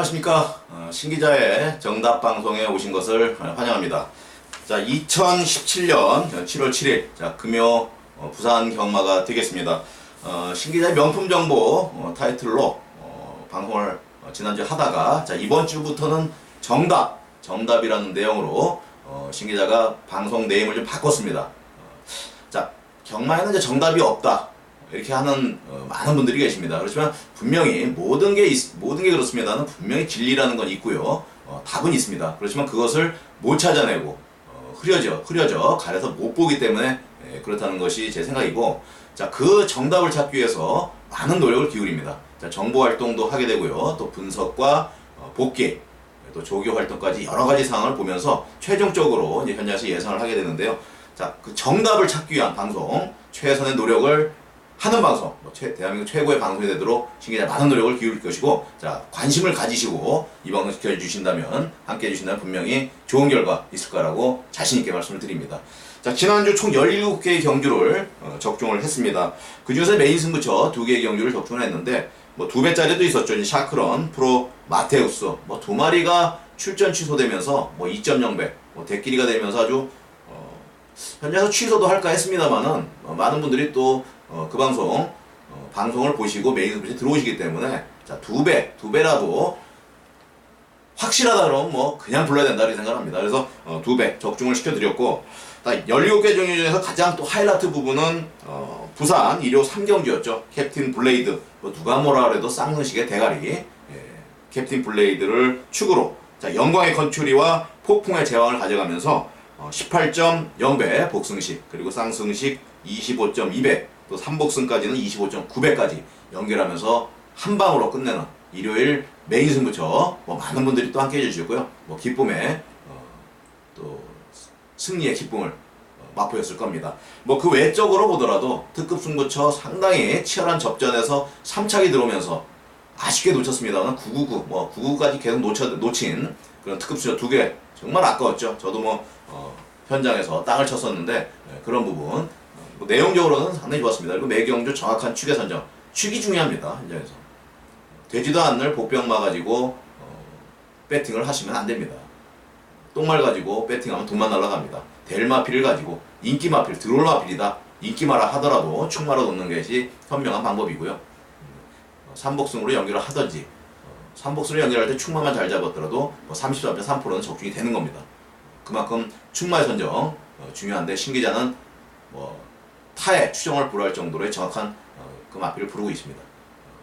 안녕하십니까. 어, 신기자의 정답 방송에 오신 것을 환영합니다. 자, 2017년 7월 7일, 자, 금요 어, 부산 경마가 되겠습니다. 어, 신기자의 명품 정보 어, 타이틀로 어, 방송을 어, 지난주에 하다가, 자, 이번 주부터는 정답, 정답이라는 내용으로 어, 신기자가 방송 네임을 좀 바꿨습니다. 어, 자, 경마에는 이제 정답이 없다. 이렇게 하는 어, 많은 분들이 계십니다. 그렇지만 분명히 모든 게 있- 모든 게 그렇습니다는 분명히 진리라는 건 있고요. 어, 답은 있습니다. 그렇지만 그것을 못 찾아내고 어, 흐려져 흐려져 가려서 못 보기 때문에 예, 그렇다는 것이 제 생각이고 자 그 정답을 찾기 위해서 많은 노력을 기울입니다. 자 정보 활동도 하게 되고요. 또 분석과 어, 복귀 또 조교 활동까지 여러 가지 상황을 보면서 최종적으로 이제 현장에서 예상을 하게 되는데요. 자, 그 정답을 찾기 위한 방송, 최선의 노력을 하는 방송, 뭐 최, 대한민국 최고의 방송이 되도록 신기자 많은 노력을 기울일 것이고, 자, 관심을 가지시고 이 방송 지켜주신다면, 함께 해주신다면 분명히 좋은 결과 있을 거라고 자신있게 말씀을 드립니다. 자, 지난주 총 17개의 경주를 어, 적중을 했습니다. 그 중에서 메인 승부처 두 개의 경주를 적중을 했는데, 뭐 두 배짜리도 있었죠. 샤크런, 프로, 마테우스, 뭐 두 마리가 출전 취소되면서 뭐 2.0배, 뭐 대끼리가 되면서 아주 어, 현장에서 취소도 할까 했습니다만은 어, 많은 분들이 또 그 방송 어, 방송을 보시고 메인 스포츠에 들어오시기 때문에 자 두 배, 두 배라도 확실하다 그러면 뭐 그냥 불러야 된다 이렇게 생각합니다. 그래서 어, 두 배 적중을 시켜드렸고 17개 종류 중에서 가장 또 하이라이트 부분은 어, 부산 1호 3경주였죠. 캡틴 블레이드 뭐 누가 뭐라 그래도 쌍능식의 대가리 예, 캡틴 블레이드를 축으로 자 영광의 컨츄리와 폭풍의 제왕을 가져가면서 어, 18.0배 복승식 그리고 쌍승식 25.2배 또 3복승까지는 25.9배까지 연결하면서 한 방으로 끝내는 일요일 메인 승부처 뭐 많은 분들이 또 함께 해주셨고요 뭐 기쁨의 어, 또 승리의 기쁨을 어, 맛보였을 겁니다. 뭐 그 외적으로 보더라도 특급 승부처 상당히 치열한 접전에서 3차기 들어오면서 아쉽게 놓쳤습니다만 999, 뭐 999까지 계속 놓쳐, 놓친 그런 특급 승부처 두 개 정말 아까웠죠. 저도 뭐 어, 현장에서 땅을 쳤었는데 예, 그런 부분 어, 뭐 내용적으로는 상당히 좋았습니다. 그리고 매경주 정확한 축의 선정, 축이 중요합니다. 현장에서 되지도 않는 복병 마 가지고 어, 배팅을 하시면 안 됩니다. 똥말 가지고 배팅하면 돈만 날라갑니다. 델마필을 가지고 인기마필, 드롤마필이다. 인기마라 하더라도 축마로 놓는 것이 현명한 방법이고요. 어, 삼복승으로 연결을 하든지 어, 삼복승으로 연결할 때 축마만 잘 잡았더라도 뭐 33.3%는 적중이 되는 겁니다. 그만큼 축마의 선정 어, 중요한데 신기자는 뭐 타의 추정을 불허할 정도로의 정확한 어, 그 마필을 부르고 있습니다.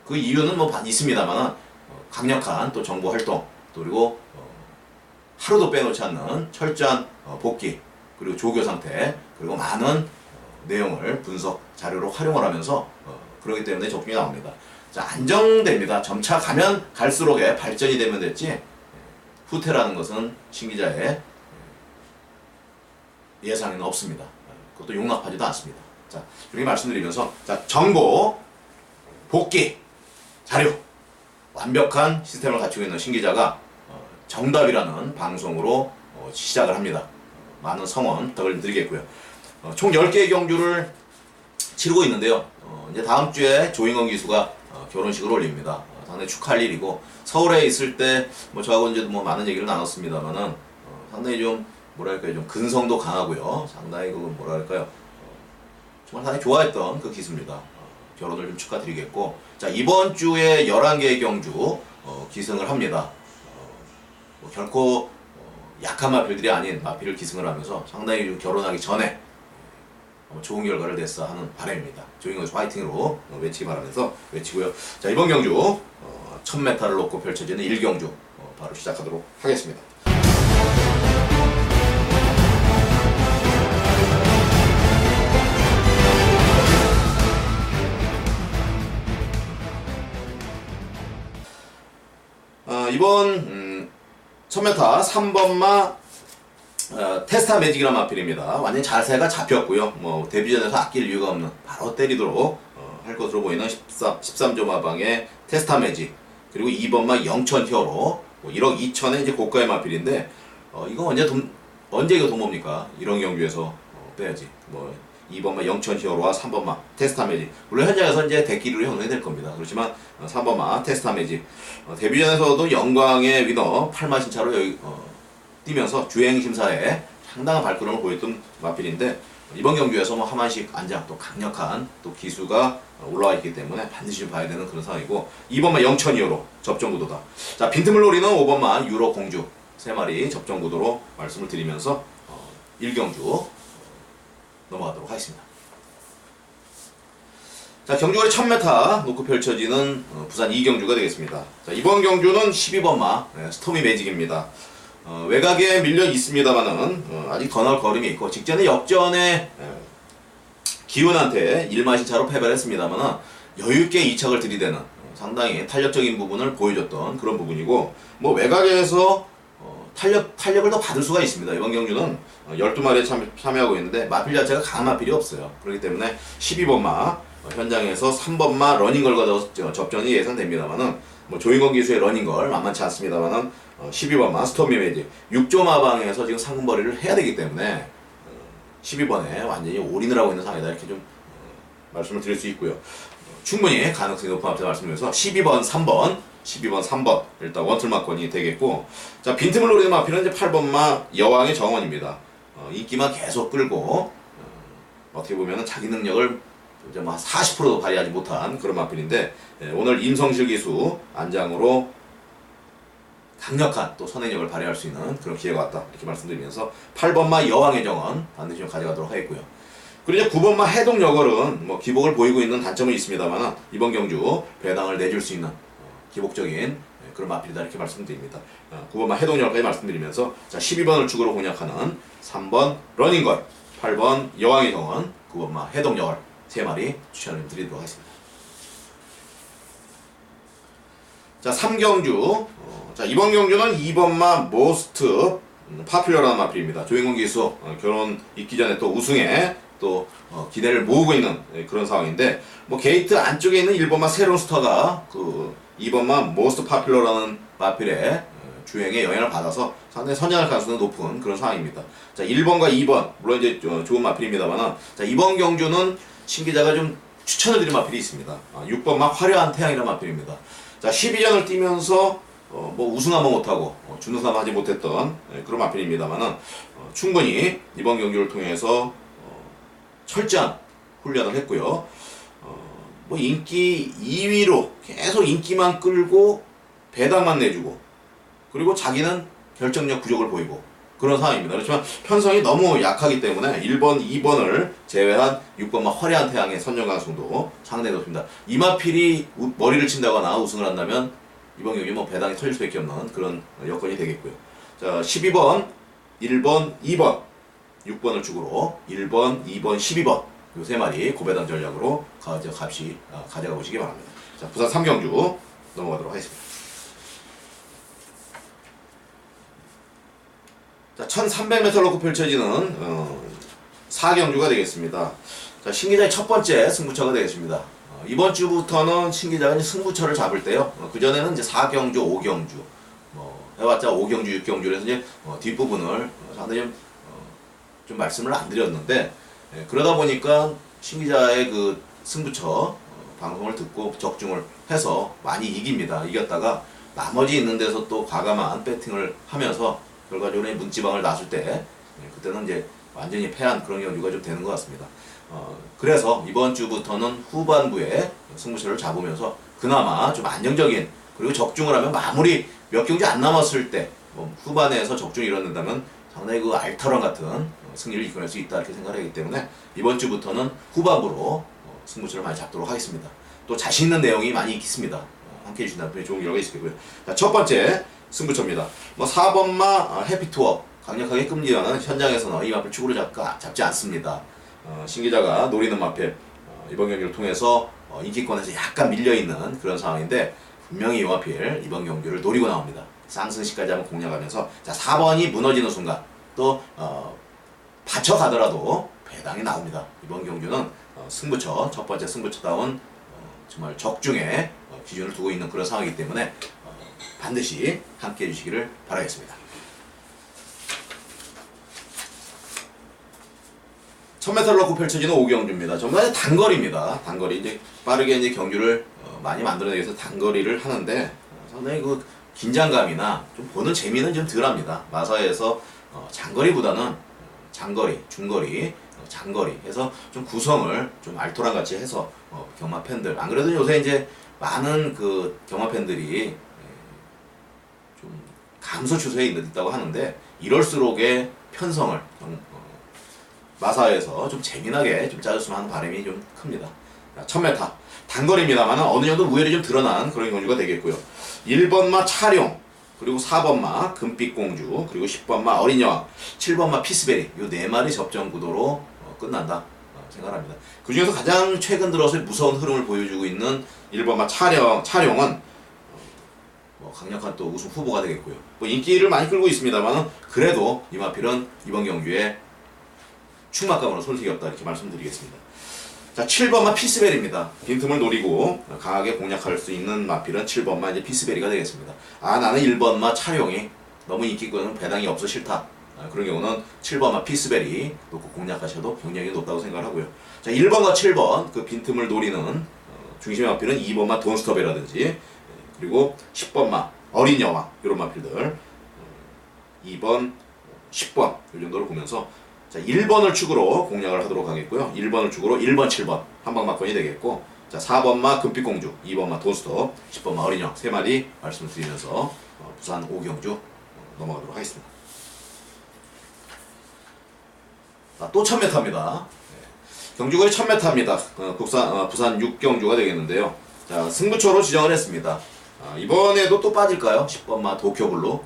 그 이유는 뭐 있습니다만 어, 강력한 또 정보 활동 또 그리고 어, 하루도 빼놓지 않는 철저한 어, 복귀 그리고 조교 상태 그리고 많은 어, 내용을 분석 자료로 활용을 하면서 어, 그러기 때문에 적중이 나옵니다. 자 안정됩니다. 점차 가면 갈수록에 발전이 되면 됐지 예, 후퇴라는 것은 신기자의 예, 예상에는 없습니다. 어, 그것도 용납하지도 않습니다. 자 이렇게 말씀드리면서 자 정보 복귀 자료 완벽한 시스템을 갖추고 있는 신기자가 어, 정답이라는 방송으로 어, 시작을 합니다. 어, 많은 성원 부탁드리겠고요. 어, 총 10개의 경주를 치르고 있는데요. 어, 이제 다음 주에 조인건 기수가 어, 결혼식을 올립니다. 어, 상당히 축하할 일이고 서울에 있을 때 뭐 저하고 이제 뭐 많은 얘기를 나눴습니다만은 어, 상당히 좀 뭐랄까요 좀 근성도 강하고요. 상당히 그 뭐랄까요 어, 정말 상당히 좋아했던 그 기수입니다. 어, 결혼을 좀 축하드리겠고 자 이번 주에 11개의 경주 어, 기승을 합니다. 어, 뭐 결코 어, 약한 마필들이 아닌 마필을 기승을 하면서 상당히 좀 결혼하기 전에 어, 좋은 결과를 냈어 하는 바람입니다. 조잉어스 화이팅으로 어, 외치기 바라면서 외치고요. 자 이번 경주 어, 1000m를 놓고 펼쳐지는 1경주 어, 바로 시작하도록 하겠습니다. 어, 이번 음, 1000m 3번마 어, 테스타 매직이라는 마필입니다. 완전 자세가 잡혔고요. 뭐 데뷔전에서 아낄 이유가 없는 바로 때리도록 어, 할 것으로 보이는 13, 13조 마방의 테스타 매직 그리고 2번마 영천 히어로 뭐 1억 2천의 이제 고가의 마필인데 어, 이거 언제 돈 언제 이거 돈 뭡니까? 이런 경주에서 어, 빼야지. 뭐 2번마 영천 히어로와 3번마 테스타 매직. 물론 현장에서 이제 대기로 형성이 될 겁니다. 그렇지만 어, 3번마 테스타 매직. 어, 데뷔전에서도 영광의 위너 8마 신 차로 여기 어, 뛰면서 주행 심사에 상당한 발걸음을 보였던 마필인데 이번 경기에서 뭐 하만식 안장 또 강력한 또 기수가 올라와 있기 때문에 반드시 좀 봐야 되는 그런 상황이고 2번만 0천 유로 접전 구도다. 자 빈틈을 노리는 5번만 유로 공주 세 마리 접전 구도로 말씀을 드리면서 어, 1경주 어, 넘어가도록 하겠습니다. 자 경주거리 1000m 놓고 펼쳐지는 어, 부산 2경주가 되겠습니다. 자 이번 경주는 12번마 네, 스토미 매직입니다. 어, 외곽에 밀려 있습니다만은 어, 아직 더 나올 걸음이 있고 직전에 역전에 에, 기훈한테 1마신 차로 패배를 했습니다만은 여유 있게 이착을 들이대는 어, 상당히 탄력적인 부분을 보여줬던 그런 부분이고 뭐 외곽에서 어, 탄력 탄력을 더 받을 수가 있습니다. 이번 경주는 어, 12마리에 참, 참여하고 있는데 마필 자체가 강한 마필이 없어요. 그렇기 때문에 12번마 어, 현장에서 3번마 러닝걸과 접전이 예상됩니다만은 뭐 조인건 기수의 러닝걸 만만치 않습니다만은 어, 12번마 스토미 매직 6조 마방에서 지금 상금벌이를 해야 되기 때문에 12번에 완전히 올인을 하고 있는 상황이다 이렇게 좀 어, 말씀을 드릴 수 있고요. 어, 충분히 가능성이 높은 앞서 말씀드려서 12번, 3번, 12번, 3번 일단 원툴마권이 되겠고 자 빈틈을 노리는 마필은 이제 8번 마 여왕의 정원입니다. 어, 인기만 계속 끌고 어, 어떻게 보면 자기 능력을 이제 뭐 40%도 발휘하지 못한 그런 마필인데 예, 오늘 임성실 기수 안장으로 강력한 또 선행력을 발휘할 수 있는 그런 기회가 왔다 이렇게 말씀드리면서 8번마 여왕의 정원 반드시 좀 가져가도록 하겠고요. 그리고 이제 9번마 해동여걸은 뭐 기복을 보이고 있는 단점은 있습니다만 이번 경주 배당을 내줄 수 있는 어, 기복적인 예, 그런 마필이다 이렇게 말씀드립니다. 어, 9번마 해동여걸까지 말씀드리면서 자 12번을 축으로 공략하는 3번 러닝걸, 8번 여왕의 정원, 9번마 해동여걸 세 마리 추천을 드리도록 하겠습니다. 자, 3경주. 어, 자, 이번 경주는 2번마 모스트 음, 파퓰러라는 마필입니다. 조인공 기수 어, 결혼 있기 전에 또 우승에 또 어, 기대를 모으고 있는 예, 그런 상황인데 뭐 게이트 안쪽에 있는 1번마 새로운 스타가 그 2번마 모스트 파퓰러라는 마필의 어, 주행에 영향을 받아서 상당히 선전할 가능성이 높은 그런 상황입니다. 자, 1번과 2번 물론 이제 어, 좋은 마필입니다만은 자, 이번 경주는 신 기자가 좀 추천을 드린 마필이 있습니다. 아, 6번마 화려한 태양이라는 마필입니다. 자, 12전을 뛰면서 어, 뭐 우승 한번 못하고 어, 준우승 하지 못했던 예, 그런 마필입니다만은 어, 충분히 이번 경기를 통해서 어, 철저한 훈련을 했고요. 어, 뭐 인기 2위로 계속 인기만 끌고 배당만 내주고 그리고 자기는 결정력 부족을 보이고 그런 상황입니다. 그렇지만 편성이 너무 약하기 때문에 1번, 2번을 제외한 6번만 화려한 태양의 선정 가능성도 상당히 높습니다. 이마필이 우- 머리를 친다거나 우승을 한다면 이번 경기 뭐 배당이 터질 수밖에 없는 그런 여건이 되겠고요. 자, 12번, 1번, 2번, 6번을 축으로 1번, 2번, 12번 요 세 마리 고배당 전략으로 가져 값이 아, 가져가 보시기 바랍니다. 자, 부산 3경주 넘어가도록 하겠습니다. 자, 1300m 놓고 펼쳐지는 어, 4경주가 되겠습니다. 자, 신기자의 첫 번째 승부처가 되겠습니다. 어, 이번 주부터는 신기자가 승부처를 잡을 때요. 어, 그전에는 이제 4경주, 5경주, 뭐, 해봤자 5경주, 6경주에서 이제 어, 뒷부분을 어, 상당히 좀, 어, 좀 말씀을 안 드렸는데, 예, 그러다 보니까 신기자의 그 승부처 어, 방송을 듣고 적중을 해서 많이 이깁니다. 이겼다가 나머지 있는 데서 또 과감한 배팅을 하면서 결과적으로 이 문지방을 놨을 때 예, 그때는 이제 완전히 패한 그런 경주가 좀 되는 것 같습니다. 어, 그래서 이번 주부터는 후반부에 승부처를 잡으면서 그나마 좀 안정적인 그리고 적중을 하면 마무리 몇 경주 안 남았을 때 뭐 후반에서 적중이 이뤄낸다면 상당히 그 알타론 같은 어, 승리를 이끌어낼 수 있다 이렇게 생각하기 때문에 이번 주부터는 후반부로 어, 승부처를 많이 잡도록 하겠습니다. 또 자신 있는 내용이 많이 있습니다. 어, 함께 해주신다면 좋은 결과가 있을 거고요. 자, 첫 번째 승부처입니다. 뭐 4번마 어, 해피투어 강력하게 끔지하는 현장에서는 이 마필 축으로 잡, 잡지 않습니다. 어, 신 기자가 노리는 마필 어, 이번 경기를 통해서 어, 인기권에서 약간 밀려있는 그런 상황인데 분명히 이 마필 이번 경기를 노리고 나옵니다. 쌍승시까지 한번 공략하면서 자 4번이 무너지는 순간 또 어, 받쳐가더라도 배당이 나옵니다. 이번 경주는 어, 승부처 첫 번째 승부처다운 어, 정말 적중에 어, 기준을 두고 있는 그런 상황이기 때문에 어, 반드시 함께 해주시기를 바라겠습니다. 1000m를 놓고 펼쳐지는 오경주입니다. 전부 다 단거리입니다. 단거리 이제 빠르게 이제 경주를 어, 많이 만들어내기 위해서 단거리를 하는데 어, 상당히 그 긴장감이나 좀 보는 재미는 좀 덜합니다. 마사에서 어, 장거리보다는 장거리, 중거리, 어, 장거리 해서 좀 구성을 좀 알토란 같이 해서 어, 경마 팬들 안 그래도 요새 이제 많은 그 경마 팬들이 예, 좀 감소 추세에 있다고 하는데 이럴수록의 편성을 좀, 어, 마사에서 좀 재미나게 좀 짜줬으면 하는 바람이 좀 큽니다. 1000m 단거리입니다만 어느 정도 우열이 좀 드러난 그런 경주가 되겠고요. 1번마 차룡 그리고 4번마 금빛공주 그리고 10번마 어린 여왕 7번마 피스베리 요 네 마리 접전 구도로 어, 끝난다 어, 생각합니다. 그 중에서 가장 최근 들어서 무서운 흐름을 보여주고 있는 1번마 차룡 차룡은 어, 뭐 강력한 또 우승 후보가 되겠고요. 뭐 인기를 많이 끌고 있습니다만 그래도 이마필은 이번 경주에 충막감으로 손색이 없다 이렇게 말씀드리겠습니다. 자, 7번마 피스벨입니다. 빈틈을 노리고 강하게 공략할 수 있는 마필은 7번마 이제 피스벨이가 되겠습니다. 아, 나는 1번마 차용이 너무 인기권은 배당이 없어 싫다. 아, 그런 경우는 7번마 피스벨이 놓고 공략하셔도 경력이 높다고 생각하고요. 자, 1번과 7번 그 빈틈을 노리는 어, 중심의 마필은 2번마 돈스톱이라든지 예, 그리고 10번마 어린 여왕 이런 마필들 어, 2번 10번 이 정도로 보면서 자, 1번을 축으로 공략을 하도록 하겠고요. 1번을 축으로 1번, 7번 한방막건이 되겠고 자, 4번마 금빛공주, 2번마 돈스톱, 10번마 어린형 세 마리 말씀을 드리면서 어, 부산 오경주 어, 넘어가도록 하겠습니다. 아, 또 1000m입니다. 경주거리 1000m입니다. 어, 국산, 어, 부산 6경주가 되겠는데요. 자, 승부처로 지정을 했습니다. 아, 이번에도 또 빠질까요? 10번마 도쿄블루.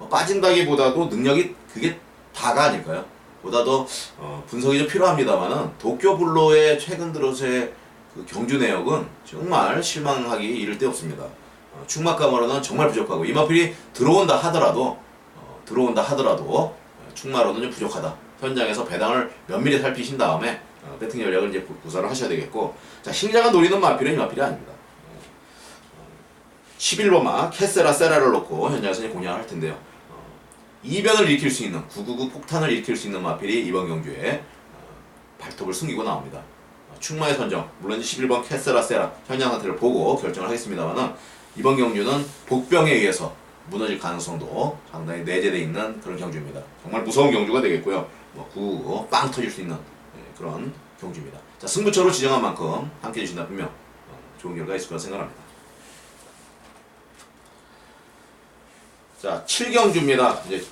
어, 빠진다기보다도 능력이 그게 다가 아닐까요? 보다도 어, 분석이 좀 필요합니다만은 도쿄블루의 최근 들어서의 그 경주 내역은 정말 실망하기 이를 데 없습니다. 어, 충막감으로는 정말 부족하고 이마필이 들어온다 하더라도 어, 들어온다 하더라도 어, 충마로는 좀 부족하다. 현장에서 배당을 면밀히 살피신 다음에 어, 배팅 전략을 이제 구- 구사를 하셔야 되겠고 자 신자가 노리는 마필은 이마필이 아닙니다. 11번마 캐세라 세라를 놓고 현장에서 이제 공략을 할 텐데요. 어, 이변을 일으킬 수 있는 999 폭탄을 일으킬 수 있는 마필이 이번 경주에 어, 발톱을 숨기고 나옵니다. 어, 충마의 선정 물론 이제 11번 캐세라 세라 현장 상태를 보고 결정을 하겠습니다만은 이번 경주는 복병에 의해서 무너질 가능성도 상당히 내재되어 있는 그런 경주입니다. 정말 무서운 경주가 되겠고요. 뭐 999, 빵 터질 수 있는 예, 그런 경주입니다. 자 승부처로 지정한 만큼 함께 해주신다 분명 어, 좋은 결과 있을 거라 생각합니다. 자, 7경주입니다. 이제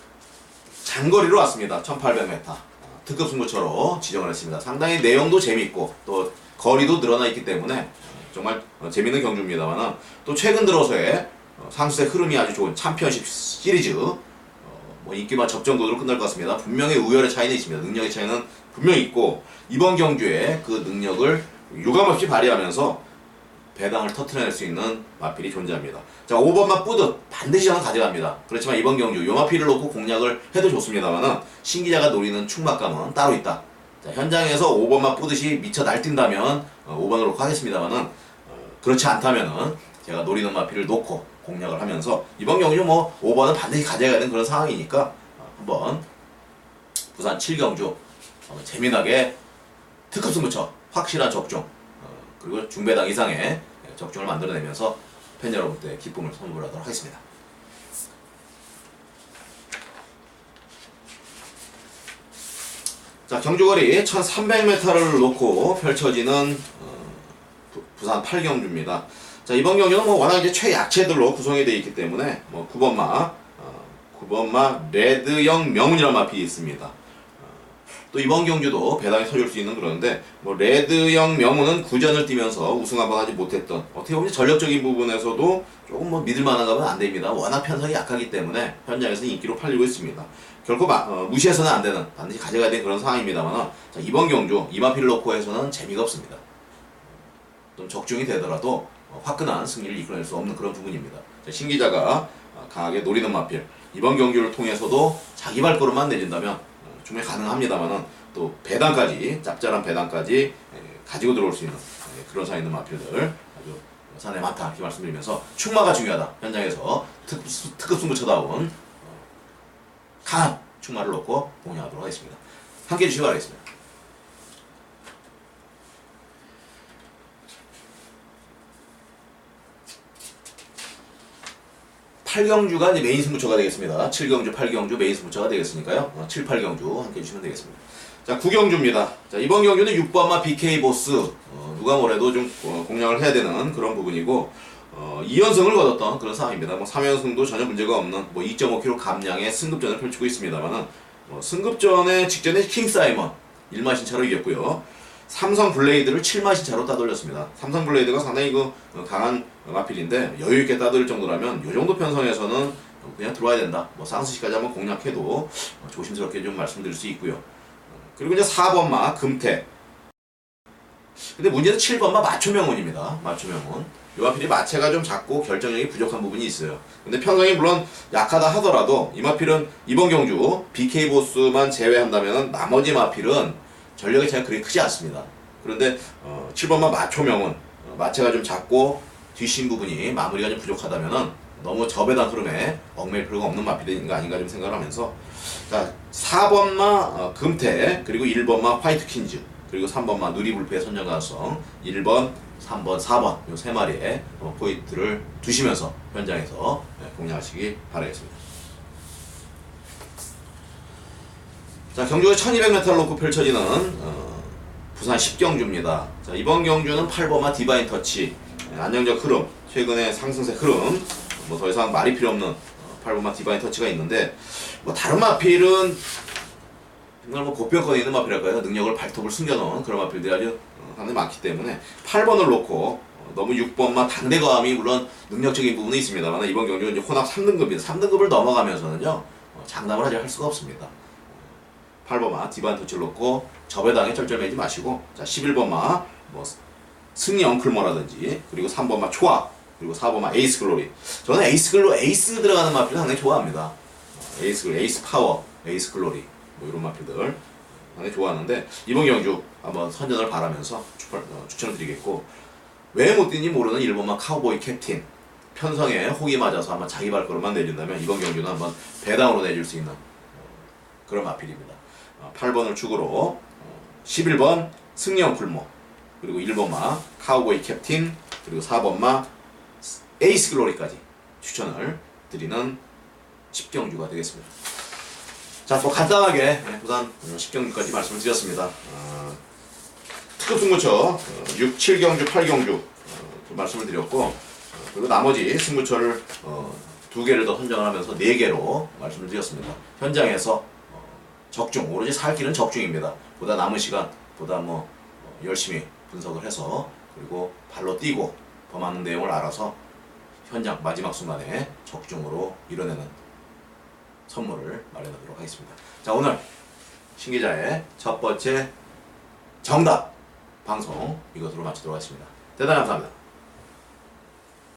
장거리로 왔습니다. 1800m. 어, 특급 승부처로 지정을 했습니다. 상당히 내용도 재밌고 또 거리도 늘어나 있기 때문에 어, 정말 어, 재밌는 경주입니다만 또 최근 들어서의 어, 상수의 흐름이 아주 좋은 챔피언십 시리즈 어, 뭐 인기만 접전구도로 끝날 것 같습니다. 분명히 우열의 차이는 있습니다. 능력의 차이는 분명히 있고 이번 경주에 그 능력을 유감없이 발휘하면서 배당을 터트려낼 수 있는 마필이 존재합니다. 자, 5번만 뿌듯 반드시 저는 가져갑니다. 그렇지만 이번 경주 요 마필을 놓고 공략을 해도 좋습니다만은 신기자가 노리는 충막감은 따로 있다. 자, 현장에서 5번만 뿌듯이 미쳐 날뛴다면 어, 5번을 놓고 하겠습니다만은 어, 그렇지 않다면은 제가 노리는 마필을 놓고 공략을 하면서 이번 경주 뭐 5번은 반드시 가져야 되는 그런 상황이니까 어, 한번 부산 7경주 어, 재미나게 특급 승부처 확실한 적중 어, 그리고 중배당 이상의 적중을 만들어내면서 팬 여러분께 기쁨을 선물하도록 하겠습니다. 자 경주거리 1300m를 놓고 펼쳐지는 어, 부- 부산 8경주입니다. 자 이번 경주는 뭐 워낙 이제 최약체들로 구성이 되어 있기 때문에 뭐 9번마 어, 9번마 레드형 명운이라는 마필이 있습니다. 또 이번 경주도 배당이 터질 수 있는 그런데 뭐 레드형 명우는 구전을 뛰면서 우승 한번 하지 못했던 어떻게 보면 전력적인 부분에서도 조금 뭐 믿을 만한 가면 안 됩니다. 워낙 편성이 약하기 때문에 현장에서 인기로 팔리고 있습니다. 결코 마- 어, 무시해서는 안 되는 반드시 가져가야 되는 그런 상황입니다만 자, 이번 경주 이마필 놓고에서는 재미가 없습니다. 좀 적중이 되더라도 어, 화끈한 승리를 이끌어낼 수 없는 그런 부분입니다. 자, 신 기자가 어, 강하게 노리는 마필 이번 경주를 통해서도 자기 발걸음만 내준다면 어, 충분히 가능합니다만은 또 배당까지 짭짤한 배당까지 에, 가지고 들어올 수 있는 에, 그런 사 있는 마필들 아주 산에 많다 이렇게 말씀드리면서 충마가 중요하다 현장에서 특, 특급 승부처다운 어, 강한 충마를 놓고 공략하도록 하겠습니다. 함께 해 주시기 바라겠습니다. 8경주가 이제 메인 승부처가 되겠습니다. 7경주, 8경주 메인 승부처가 되겠으니까요. 어, 7, 8경주 함께 해주시면 되겠습니다. 자, 9경주입니다. 자, 이번 경주는 6번마 BK 보스. 어, 누가 뭐래도 좀 어, 공략을 해야 되는 그런 부분이고, 어, 2연승을 거뒀던 그런 상황입니다. 뭐 3연승도 전혀 문제가 없는 뭐 2.5kg 감량의 승급전을 펼치고 있습니다만은, 뭐 승급전의 직전에 킹사이먼 1마신 차로 이겼고요. 삼성 블레이드를 7마신 차로 따돌렸습니다. 삼성 블레이드가 상당히 그 어, 강한 마필인데 여유 있게 따돌릴 정도라면 이 정도 편성에서는 어, 그냥 들어와야 된다. 뭐 상수시까지 한번 공략해도 어, 조심스럽게 좀 말씀드릴 수 있고요. 어, 그리고 이제 4번마 금태. 근데 문제는 7번마 마초명운입니다. 마초명운. 이 마필이 마체가 좀 작고 결정력이 부족한 부분이 있어요. 근데 편성이 물론 약하다 하더라도 이 마필은 이번 경주 BK 보스만 제외한다면 나머지 마필은 전력이 제가 그리 크지 않습니다. 그런데 어, 7번만 마초명은 어, 마체가 좀 작고 뒷심 부분이 마무리가 좀 부족하다면은 너무 저배당 흐름에 얽매일 필요가 없는 마필인가 아닌가 좀 생각을 하면서 자 4번마 어, 금태 그리고 1번마 화이트 퀸즈 그리고 3번마 누리불패 선정 가능성 1번 3번 4번 요세 마리의 어, 포인트를 두시면서 현장에서 네, 공략하시기 바라겠습니다. 자, 경주가 1200m 놓고 펼쳐지는 어, 부산 10경주입니다. 자, 이번 경주는 8번마 디바인 터치 네, 안정적 흐름, 최근의 상승세 흐름 뭐 더 이상 말이 필요 없는 어, 8번마 디바인 터치가 있는데 뭐 다른 마필은 정말 뭐 고평가에 있는 마필일까요? 능력을 발톱을 숨겨놓은 그런 마필들이 아주 어, 상당히 많기 때문에 8번을 놓고 어, 너무 6번만 당대감이 물론 능력적인 부분이 있습니다만 이번 경주는 이제 혼합 3등급입니다. 3등급을 넘어가면서는요 어, 장담을 하지 할 수가 없습니다. 8번마 디반 터치를 놓고 접에당에 쩔쩔매지 마시고 자 11번마 뭐 승리 엉클머라든지 그리고 3번마 초아 그리고 4번마 에이스 글로리. 저는 에이스 글로 에이스 들어가는 마필 상당히 좋아합니다. 어, 에이스 글로 에이스 파워 에이스 글로리 뭐 이런 마필들 상당히 좋아하는데 이번 경주 한번 선전을 바라면서 추천, 어, 추천을 드리겠고 왜 못 뛰는지 모르는 1번마 카우보이 캡틴. 편성에 혹이 맞아서 한번 자기 발걸음만 내준다면 이번 경주는 한번 배당으로 내줄 수 있는 어, 그런 마필입니다. 어, 8번을 축으로 어, 11번 승리형 풀모 그리고 1번마 카우보이 캡틴 그리고 4번마 에이스 글로리까지 추천을 드리는 10경주가 되겠습니다. 자, 또 간단하게 예, 부산 10경주까지 말씀을 드렸습니다. 어, 특급 승부처 어, 6, 7경주, 8경주 어, 말씀을 드렸고 어, 그리고 나머지 승부처를 어, 두 개를 더 선정을 하면서 네 개로 말씀을 드렸습니다. 현장에서 어, 적중, 오로지 살 길은 적중입니다. 보다 남은 시간, 보다 뭐 어, 열심히 분석을 해서 그리고 발로 뛰고 더 많은 내용을 알아서 현장 마지막 순간에 적중으로 이뤄내는 선물을 마련하도록 하겠습니다. 자 오늘 신 기자의 첫 번째 정답 방송 이것으로 마치도록 하겠습니다. 대단히 감사합니다.